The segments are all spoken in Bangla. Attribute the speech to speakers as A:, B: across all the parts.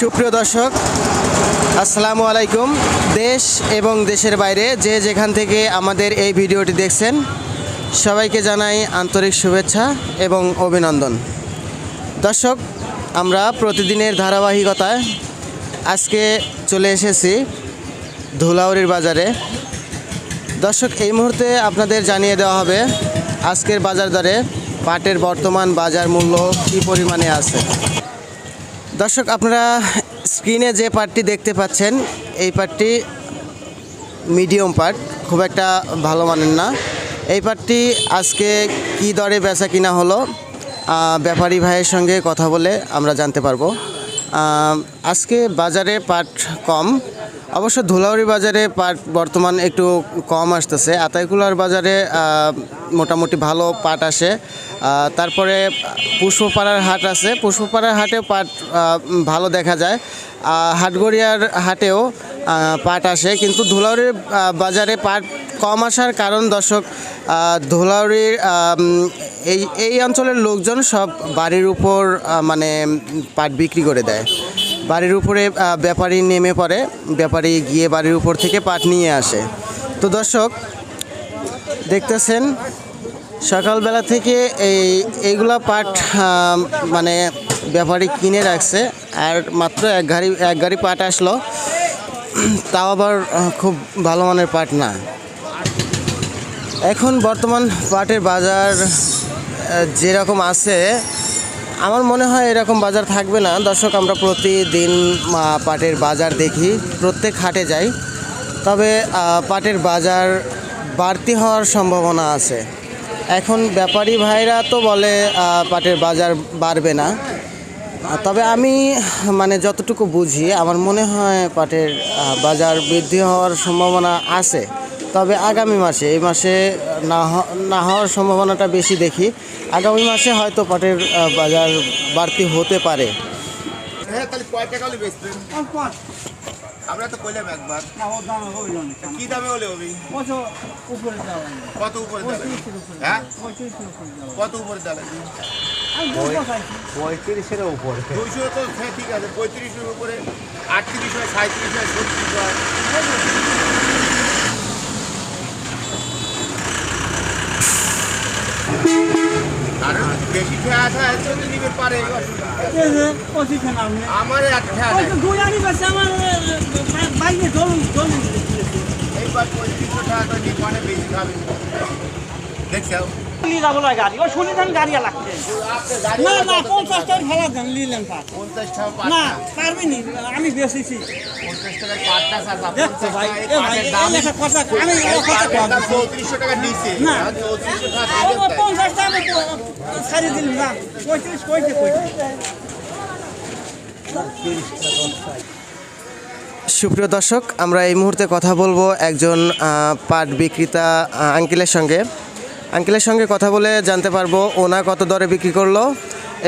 A: সুপ্রিয় দর্শক, আসসালামু আলাইকুম। দেশ এবং দেশের বাইরে যে যেখান থেকে আমাদের এই ভিডিওটি দেখছেন, সবাইকে জানাই আন্তরিক শুভেচ্ছা এবং অভিনন্দন। দর্শক, আমরা প্রতিদিনের ধারাবাহিকতায় আজকে চলে এসেছি ধুলাউরির বাজারে। দর্শক, এই মুহূর্তে আপনাদের জানিয়ে দেওয়া হবে আজকের বাজার দরে পাটের বর্তমান বাজার মূল্য কী পরিমাণে আছে। দর্শক, আপনারা স্ক্রিনে যে পার্টটি দেখতে পাচ্ছেন, এই পার্টটি মিডিয়াম পার্ট, খুব একটা ভালো মানের না। এই পার্টটি আজকে কি দরে বেচা কিনা হলো ব্যাপারী ভাইয়ের সঙ্গে কথা বলে আমরা জানতে পারব। আজকে বাজারে পাট কম অবশ্য ধুলাউড়ি বাজারে পাট বর্তমান একটু কম আসতেছে। আতাইকুলার বাজারে মোটামুটি ভালো পাট আসে। তারপরে পুষ্পপাড়ার হাট আছে। পুষ্পপাড়ার হাটেও পাট ভালো দেখা যায়। হাটগড়িয়ার হাটেও পাট আসে। কিন্তু ধুলাউড়ির বাজারে পাট কম আসার কারণ দর্শক ধুলাউড়ির এই এই অঞ্চলের লোকজন সব বাড়ির উপর মানে পাট বিক্রি করে দেয়। বাড়ির উপরে ব্যাপারী নেমে পড়ে। ব্যাপারী গিয়ে বাড়ির উপর থেকে পাট নিয়ে আসে। তো দর্শক, দেখতেছেন, সকালবেলা থেকে এই, এইগুলা পাট মানে ব্যাপারী কিনে রাখছে। আর মাত্র এক গাড়ি এক গাড়ি পাট আসলো। তাও আবার খুব ভালো মানের পাট না। এখন বর্তমান পাটের বাজার যেরকম আছে আমার মনে হয় এরকম বাজার থাকবে না। দর্শক, আমরা প্রতিদিন পাটের বাজার দেখি। প্রত্যেক হাটে যাই। তবে পাটের বাজার বাড়তি হওয়ার সম্ভাবনা আছে। এখন ব্যাপারী ভাইরা তো বলে পাটের বাজার বাড়বে না। তবে আমি মানে যতটুকু বুঝি, আমার মনে হয় পাটের বাজার বৃদ্ধি হওয়ার সম্ভাবনা আছে। তবে আগামী মাসে এই মাসে না না হওয়ার সম্ভাবনাটা বেশি দেখি। আগামী মাসে হয়তো পাটের বাজার বাড়তি হতে পারে।
B: হ্যাঁ তাহলে কয় টাকা হলে বেচবেন? আমরা তো কইলাম একবার। কি দামে হলে হবে? কত উপরে দাঁড়াবে হ্যাঁ? কত উপরে দাঁড়াবে
C: পঁয়ত্রিশের উপরে।
B: দুইশো তো হ্যাঁ ঠিক আছে পঁয়ত্রিশের উপরে আটত্রিশ হয় সাঁত্রিশ হয় ছত্রিশ হয় আর বেশি খেয়া আসা হচ্ছে তো নিবে পারে অসুবিধা নেই। আমার এক খেয়া নেই এইবার পঁয়ত্রিশশো টাকা করে নিয়ে মানে বেশি খাবে দেখছ
D: গাড়ি। ও শুনিলেন গাড়ি লাগছে। না না পঞ্চাশ টাকা দেন নিলেন না নি আমি বেশিছি
B: পঞ্চাশ টাকা
D: না। দিলাম না। পঁয়ত্রিশ
A: সুপ্রিয় দর্শক আমরা এই মুহূর্তে কথা বলব একজন পাট বিক্রেতা আঙ্কেলের সঙ্গে। আঙ্কেলের সঙ্গে কথা বলে জানতে পারব ওনা কত দরে বিক্রি করল।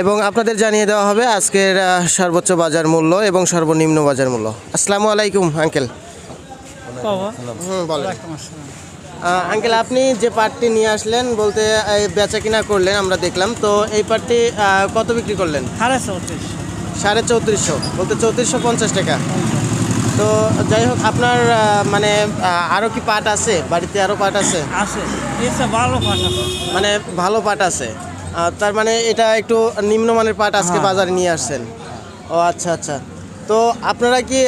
A: এবং আপনাদের জানিয়ে দেওয়া হবে আজকের সর্বোচ্চ বাজার মূল্য এবং সর্বনিম্ন বাজার মূল্য। আসসালামু আলাইকুম আঙ্কেল। আঙ্কেল আপনি যে পাটটি নিয়ে আসলেন বলতে বেচা কিনা করলেন আমরা দেখলাম তো এই পাটটি কত বিক্রি করলেন?
D: সাড়ে চৌত্রিশ
A: সাড়ে চৌত্রিশশো বলতে চৌত্রিশশো পঞ্চাশ টাকা। তো যাই হোক আপনার মানে আরও কি পাট আছে? বাড়িতে আরও পাট আছে?
D: আছে। ভালো পাঠ আছে।
A: মানে ভালো পাট আছে। তার মানে এটা একটু নিম্নমানের পাট আজকে
D: হ্যাঁ।
A: বাজারে নিয়ে আসছেন। ও আচ্ছা আচ্ছা। তো আপনারা কি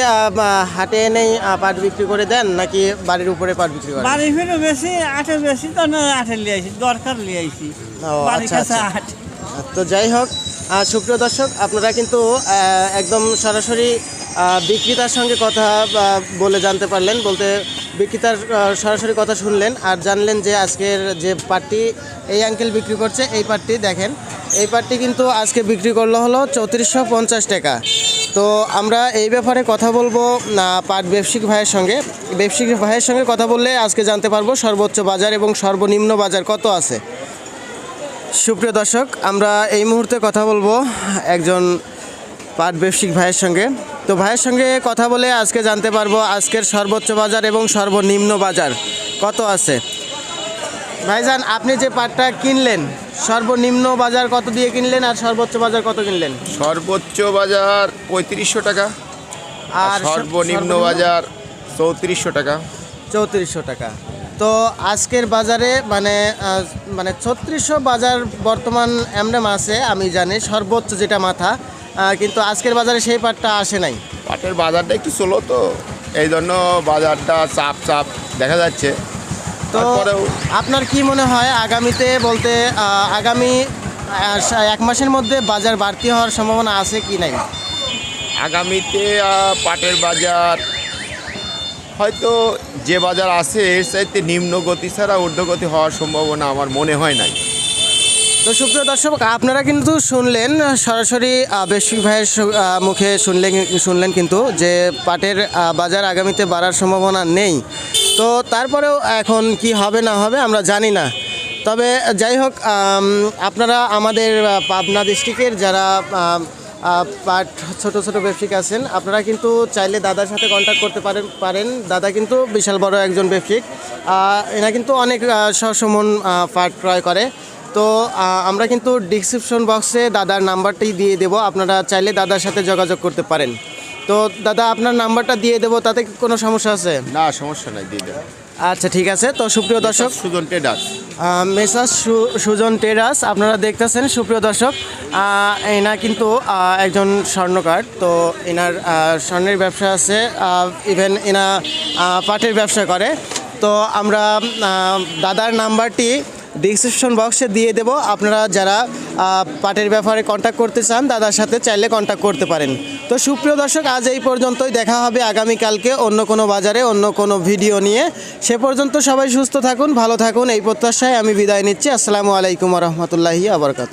A: হাটে এনেই পাট বিক্রি করে দেন নাকি বাড়ির উপরে পাট বিক্রি করেন?
D: বাড়ি ফিরে বেশি আঠে বেশি তো না আঠে লিয়ে আইছি দরকার লিয়ে আইছি
A: ও, আচ্ছা, আচ্ছা।
D: আট।
A: তো যাই হোক সুপ্রিয় দর্শক আপনারা কিন্তু একদম সরাসরি বিক্রেতার সঙ্গে কথা বলে জানতে পারলেন, বলতে বিক্রেতার সরাসরি কথা শুনলেন আর জানলেন যে আজকের যে পাটটি, এই আঙ্কেল বিক্রি করছে, এই পাটটি দেখেন, এই পাটটি কিন্তু আজকে বিক্রি করল হলো চৌত্রিশশো পঞ্চাশ টাকা। তো আমরা এই ব্যাপারে কথা বলব পাট ব্যবসায়িক ভাইয়ের সঙ্গে। ব্যবসায়িক ভাইয়ের সঙ্গে কথা বললে আজকে জানতে পারব সর্বোচ্চ বাজার এবং সর্বনিম্ন বাজার কত আছে। সুপ্রিয় দর্শক, আমরা এই মুহূর্তে কথা বলব একজন পাট ব্যবসায়িক ভাইয়ের সঙ্গে। তো ভাইয়ের সঙ্গে কথা বলে আজকে জানতে পারব আজকের সর্বোচ্চ বাজার এবং সর্বনিম্ন বাজার। কত আছে? ভাইজান আপনি যে পাটটা কিনলেন সর্বনিম্ন বাজার কত দিয়ে কিনলেন আর সর্বোচ্চ বাজার কত কিনলেন?
B: সর্বোচ্চ বাজার পঁয়ত্রিশশো টাকা আর
A: আর
B: সর্বনিম্ন বাজার চৌত্রিশশো টাকা।
A: চৌত্রিশশো টাকা। তো আজকের বাজারে মানে মানে ছত্রিশশো বাজার বর্তমান এমডাম আছে আমি জানি সর্বোচ্চ যেটা মাথা কিন্তু আজকের বাজারে সেই পাটটা আসে নাই।
B: পাটের বাজারটা একটু স্লো তো এই জন্য বাজারটা চাপ চাপ দেখা যাচ্ছে।
A: তো আপনার কি মনে হয় আগামীতে বলতে আগামী এক মাসের মধ্যে বাজার বাড়তি হওয়ার সম্ভাবনা আছে কি নাই?
B: আগামীতে পাটের বাজার হয়তো যে বাজার আছে, এর চাইতে নিম্ন গতি ছাড়া ঊর্ধ্বগতি হওয়ার সম্ভাবনা আমার মনে হয় নাই।
A: তো সুপ্রিয় দর্শক, আপনারা কিন্তু শুনলেন, সরাসরি বেশিক ভাইয়ের মুখে শুনলেন শুনলেন কিন্তু যে পাটের বাজার আগামীতে বাড়ার সম্ভাবনা নেই। তো তারপরেও এখন কি হবে না হবে আমরা জানি না। তবে যাই হোক আপনারা আমাদের পাবনা ডিস্ট্রিক্টের যারা পাট ছোট ছোট ব্যবসায়িক আছেন। আপনারা কিন্তু চাইলে দাদার সাথে কন্ট্যাক্ট করতে পারেন পারেন। দাদা কিন্তু বিশাল বড় একজন ব্যবসায়িক। এরা কিন্তু অনেক সসমন পাট ক্রয় করে। তো আমরা কিন্তু ডিসক্রিপশন বক্সে দাদার নাম্বারটি দিয়ে দেব। আপনারা চাইলে দাদার সাথে যোগাযোগ করতে পারেন। তো দাদা আপনার নাম্বারটা দিয়ে দেবো তাতে কোনো সমস্যা আছে?
B: না সমস্যা নাই দিয়ে দেন
A: আচ্ছা ঠিক আছে। তো সুপ্রিয় দর্শক
B: সুজন টেডার
A: মেসাজ সুজন টেরাস আপনারা দেখতেছেন সুপ্রিয় দর্শক এনা কিন্তু একজন স্বর্ণকার। তো এনার স্বর্ণের ব্যবসা আছে ইভেন এনা পাটের ব্যবসা করে। তো আমরা দাদার নাম্বারটি ডিসক্রিপশন বক্সে দিয়ে দেব। আপনারা যারা পাটের ব্যাপারে কন্ট্যাক্ট করতে চান, দাদার সাথে চাইলে কন্ট্যাক্ট করতে পারেন। তো সুপ্রিয় দর্শক, আজ এই পর্যন্তই। দেখা হবে আগামীকালকে অন্য কোনো বাজারে, অন্য কোনো ভিডিও নিয়ে। সে পর্যন্ত সবাই সুস্থ থাকুন, ভালো থাকুন। এই প্রত্যাশায় আমি বিদায় নিচ্ছি। আসসালামু আলাইকুম রহমতুল্লাহি আবরকাত